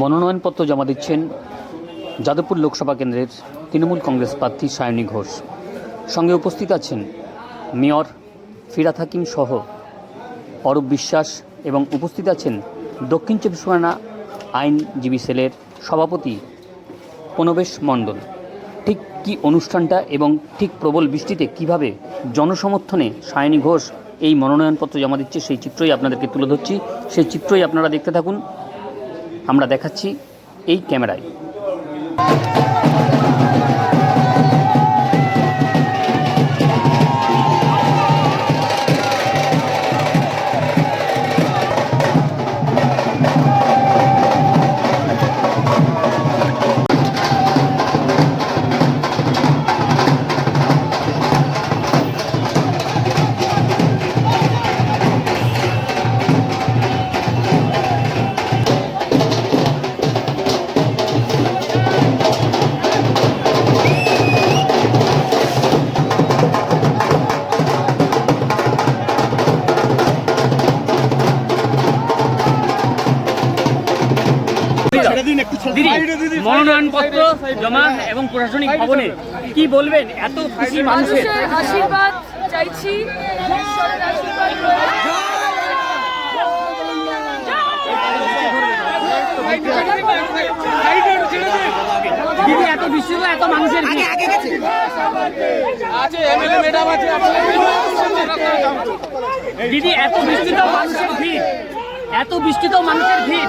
মনোনয়নপত্র জমা দিচ্ছেন যাদবপুর লোকসভা কেন্দ্রের তৃণমূল কংগ্রেস প্রার্থী সায়নী ঘোষ। সঙ্গে উপস্থিত আছেন মেয়র ফিরাত হাকিম সহ অরূপ বিশ্বাস এবং উপস্থিত আছেন দক্ষিণ চব্বিশ পরগনা আইনজীবী সেলের সভাপতি প্রণবেশ মণ্ডল। ঠিক কি অনুষ্ঠানটা এবং ঠিক প্রবল বৃষ্টিতে কীভাবে জনসমর্থনে সায়নী ঘোষ এই মনোনয়নপত্র জমা দিচ্ছে সেই চিত্রই আপনাদেরকে তুলে ধরছি। সেই চিত্রই আপনারা দেখতে থাকুন। আমরা দেখাচ্ছি এই ক্যামেরায়। জমা এবং প্রশাসনিক ভবনে কি বলবেন? এত খুশি মানুষের। আশীর্বাদ চাইছি। ঈশ্বরের আশীর্বাদ রয়েছে। দিদি এত বিশ্বত এত মানুষের ভিড়। দিদি এত বৃষ্টিত মানুষের ভিড়। এত বৃষ্টিত মানুষের ভিড়।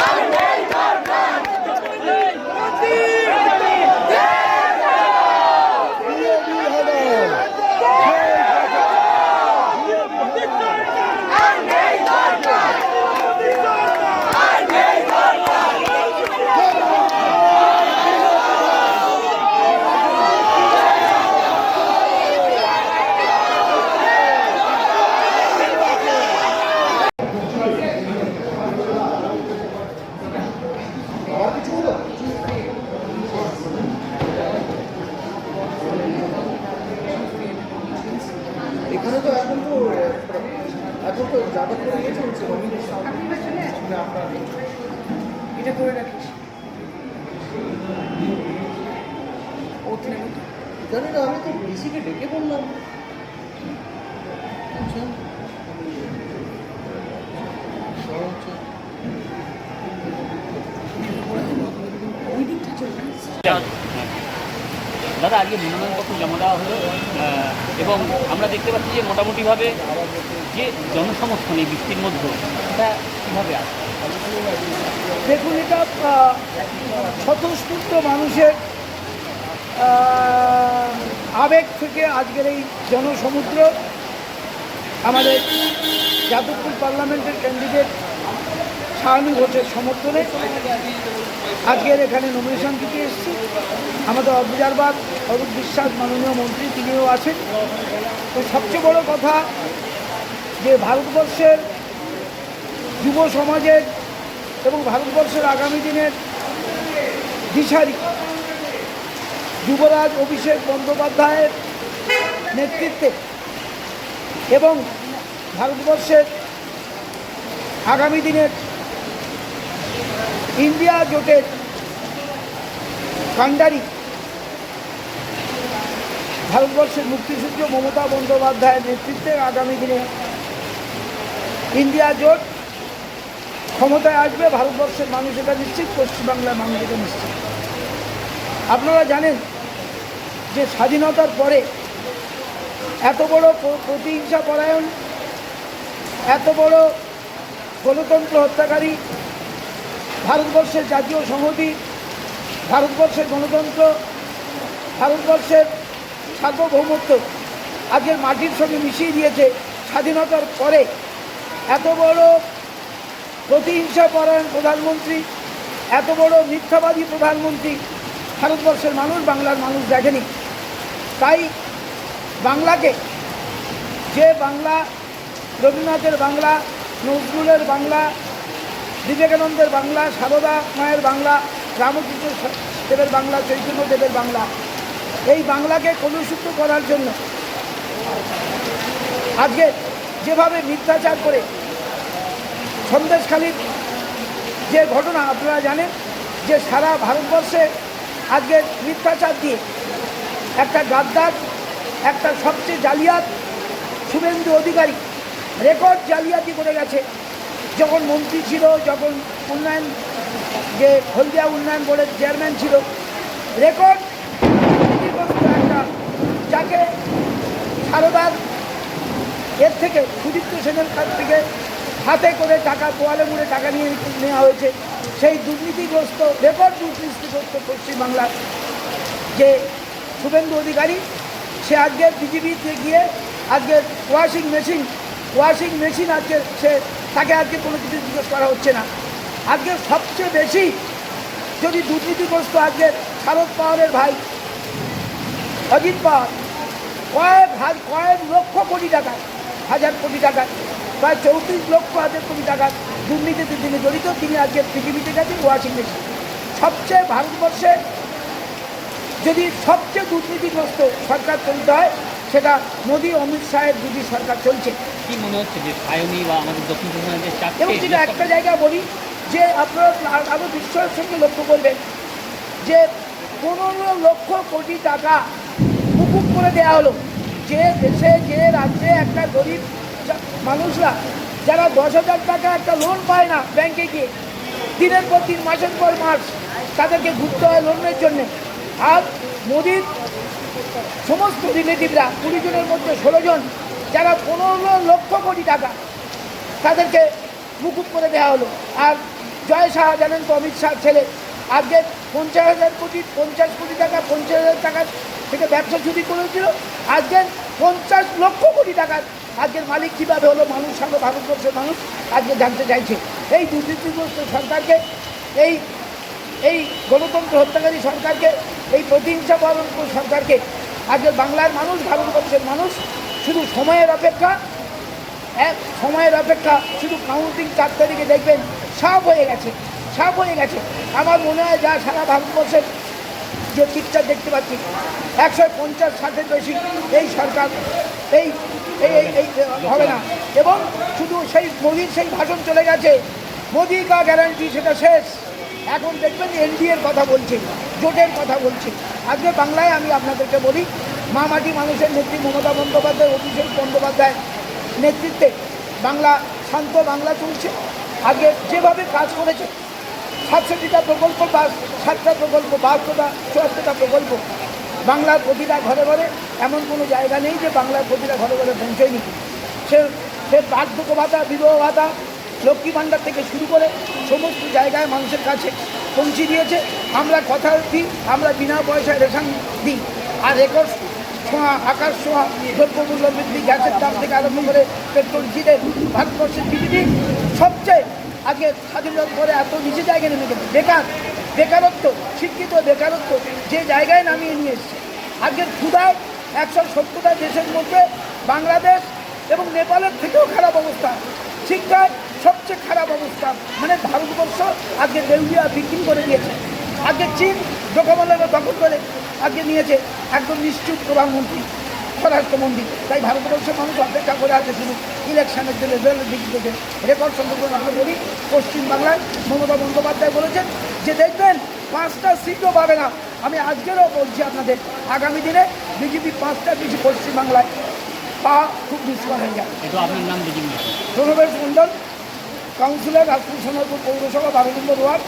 এখানে তো এখন তো এখন তো যাতায়াত করে চলছে নমিনেশন আপনার এটা করে রাখিস জানি না আমি তো ডিসিকে ডেকে বললাম। আচ্ছা। বড় হচ্ছে। দাদা আজকে মনোনয়নপত্র জমা দেওয়া হলো এবং আমরা দেখতে পাচ্ছি যে মোটামুটিভাবে যে জনসমর্থন এই বৃষ্টির মধ্যে এটা কীভাবে আসে দেখুন, এটা স্বতঃস্ফূর্ত মানুষের আবেগ থেকে আজকের এই জনসমুদ্র, আমাদের যাদবপুর পার্লামেন্টের ক্যান্ডিডেট শাহানু ঘোষের সমর্থনে আজকের এখানে নমিনেশন দিতে এসেছি। আমাদের অবজারভার অরূপ বিশ্বাস, মাননীয় মন্ত্রী, তিনিও আছেন। তো সবচেয়ে বড় কথা যে ভারতবর্ষের যুব সমাজের এবং ভারতবর্ষের আগামী দিনের দিশারি, যুবরাজ অভিষেক বন্দ্যোপাধ্যায়ের নেতৃত্বে এবং ভারতবর্ষের আগামী দিনের ইন্ডিয়া জোটের কাণ্ডারি। ভারতবর্ষের মুক্তিযুদ্ধ মমতা বন্দ্যোপাধ্যায়ের নেতৃত্বে আগামী দিনে ইন্ডিয়া জোট ক্ষমতায় আসবে, ভারতবর্ষের মানুষ এটা নিশ্চিত, পশ্চিমবাংলার মানুষ এটা নিশ্চিত। আপনারা জানেন যে স্বাধীনতার পরে এত বড় প্র- প্রতিহিংসা পরায়ণ এত বড় গণতন্ত্র হত্যাকারী ভারতবর্ষের জাতীয় সংহতি, ভারতবর্ষের গণতন্ত্র, ভারতবর্ষের সার্বভৌমত্ব আজকের মাটির সঙ্গে মিশিয়ে দিয়েছে স্বাধীনতার পরে। এত বড় প্রতিহিংসা পরায়ণ প্রধানমন্ত্রী, এত বড় মিথ্যাবাদী প্রধানমন্ত্রী ভারতবর্ষের মানুষ, বাংলার মানুষ দেখেনি। তাই বাংলাকে, যে বাংলা, রবীন্দ্রনাথের বাংলা, নজরুলের বাংলা বিবেকানন্দের বাংলা, সারদা মায়ের বাংলা, রামকৃষ্ণ দেবের বাংলা, চৈতন্য দেবের বাংলা। এই বাংলাকে কলুষিত করার জন্য আজকে যেভাবে মিথ্যাচার করে সন্দেশখালীর যে ঘটনা, আপনারা জানেন যে সারা ভারতবর্ষে আজকে মিথ্যাচার দিয়ে একটা গাদ্দার, একটা সবচেয়ে জালিয়াত শুভেন্দু অধিকারী রেকর্ড জালিয়াতি করে গেছে। যখন মন্ত্রী ছিল, যখন উন্নয়ন, যে হলদিয়া উন্নয়ন বোর্ডের চেয়ারম্যান ছিল রেকর্ড একটা, যাকে সারদার এর থেকে সুদীপ্ত সেনের কাছ থেকে হাতে করে টাকা তোয়ালে মুড়ে টাকা নিয়ে নেওয়া হয়েছে। সেই দুর্নীতিগ্রস্ত রেকর্ড দুর্নীতিগ্রস্ত পশ্চিমবাংলার যে শুভেন্দু অধিকারী, সে আজকে বিজেপিতে গিয়ে, আজকে ওয়াশিং মেশিন ওয়াশিং মেশিন আজকে সে তাকে আজকে কোনো কিছু জিজ্ঞেস করা হচ্ছে না। আজকে সবচেয়ে বেশি যদি দুর্নীতিগ্রস্ত আজকে শারদ পাওয়ারের ভাই, অজিত পাওয়ার, কয়েক হাজ, কয়েক লক্ষ কোটি টাকা, হাজার কোটি টাকা, প্রায় চৌত্রিশ লক্ষ হাজার কোটি টাকা দুর্নীতিতে তিনি জড়িত। তিনি আজকে পৃথিবীতে গেছেন ওয়াশিং মেশিন সবচেয়ে ভারতবর্ষে যদি সবচেয়ে দুর্নীতিগ্রস্ত সরকার চলতে হয় সেটা মোদী অমিত শাহের দুটি সরকার চলছে। কি মনে হচ্ছে যে সায়নী বা আমাদের দক্ষিণ যে এবং যেটা একটা জায়গা বলি যে আপনারা আর- আরও বিস্ময়ের সঙ্গে লক্ষ্য করবেন যে পনেরো লক্ষ কোটি টাকা মুকুব করে দেওয়া হলো যে দেশে যে রাজ্যে একটা গরিব মানুষরা যারা দশ হাজার টাকা একটা লোন পায় না ব্যাংকে গিয়ে দিনের পর দিন মাসের পর মাস তাদেরকে ঘুরতে হয় লোনের জন্যে। আর মোদির সমস্ত রিলেটিভরা কুড়ি জনের মধ্যে ষোলো জন, যারা পনেরো লক্ষ কোটি টাকা, তাদেরকে মুকুব করে দেওয়া হলো। আর জয় শাহ জানেন তো অমিত শাহ ছেলে। আজকে পঞ্চাশ হাজার কোটি, পঞ্চাশ কোটি টাকা, পঞ্চাশ হাজার টাকার থেকে ব্যবসা চুরি করেছিল। আজকে পঞ্চাশ লক্ষ কোটি টাকার আজকের মালিক কীভাবে হলো? মানুষ সামনে ভারতবর্ষের মানুষ আজকে জানতে চাইছে। এই দুর্নীতিগ্রস্ত সরকারকে, এই এই গণতন্ত্র হত্যাকারী সরকারকে, এই প্রতিহিংসা পালন সরকারকে আজকের বাংলার মানুষ, ভারতবর্ষের মানুষ শুধু সময়ের অপেক্ষা, এক সময়ের অপেক্ষা শুধু কাউন্টিং চার তারিখে দেখবেন সাফ হয়ে গেছে সাফ হয়ে গেছে। আমার মনে হয় যা সারা ভারতবর্ষের যে পিকচার দেখতে পাচ্ছি, একশো পঞ্চাশ ষাটের বেশি এই সরকার, এই এই এই হবে না। এবং শুধু সেই মোদির সেই ভাষণ চলে গেছে মোদি কা গ্যারান্টি সেটা শেষ। এখন দেখবেন এনডিএর কথা বলছে, জোটের কথা বলছে। আজকে বাংলায় আমি আপনাদেরকে বলি, মা মাটি মানুষের নেত্রী মমতা বন্দ্যোপাধ্যায় অভিষেক বন্দ্যোপাধ্যায় নেতৃত্বে বাংলা, শান্ত বাংলা চলছে। আগে যেভাবে কাজ করেছে, সাতষট্টিটা প্রকল্প বা সাতটা প্রকল্প, বাহাত্তরটা, চুয়াত্তরটা প্রকল্প, বাংলার প্রতিটা ঘরে ঘরে, এমন কোনো জায়গা নেই যে বাংলার প্রতিটা ঘরে ঘরে পৌঁছয়নি সে সে বার্ধক্য ভাতা বিবাহ ভাতা লক্ষ্মী ভাণ্ডার থেকে শুরু করে সমস্ত জায়গায় মানুষের কাছে পৌঁছে দিয়েছে। আমরা কথা দিই, আমরা বিনা পয়সায় রেশন দিই। আর রেকর্ড ছোঁয়া, আকাশ ছোঁয়া, দ্রব্যমূল্য বৃদ্ধি, গ্যাসের দাম থেকে আরম্ভ করে পেট্রোল ডিজেল ভারতবর্ষের পৃথিবী সবচেয়ে আজকে স্বাধীনতার পরে এত নিচে জায়গায় নেমে গেছে। বেকার, বেকারত্ব, শিক্ষিত, বেকারত্ব, যে জায়গায় নামিয়ে নিয়ে এসছে। আজকের ক্ষুদায় একশো সত্তরটা দেশের মধ্যে বাংলাদেশ এবং নেপালের থেকেও খারাপ অবস্থা। শিক্ষায় সবচেয়ে খারাপ অবস্থা। মানে ভারতবর্ষ আজকে দেউলিয়া বিক্রি করে দিয়েছে। আজকে চীন ডোকামালাকে দখল করে আজকে নিয়েছে একদম নিশ্চুপ প্রধানমন্ত্রী স্বরাষ্ট্রমন্ত্রী। তাই ভারতবর্ষের মানুষ অপেক্ষা করে আছে শুধু ইলেকশনের জন্য রেলের দিক থেকে রেকর্ড সংরক্ষণ আমরা বলি পশ্চিমবাংলায় মমতা বন্দ্যোপাধ্যায় বলেছেন যে দেখবেন পাঁচটা সিটও পাবে না। আমি আজকেরও বলছি আপনাদের আগামী দিনে বিজেপি পাঁচটা বেশি পশ্চিমবাংলায় পা খুব দুষ্কর হয়ে কিন্তু আপনার নাম বিজেপি প্রণবেশ মণ্ডল কাউন্সিলর রাজপুর সোনারপুর পৌরসভা বারো নম্বর ওয়ার্ড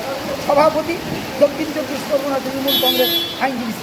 সভাপতি দক্ষিণ চব্বিশ পরগনা তৃণমূল কংগ্রেস আইনজীবী।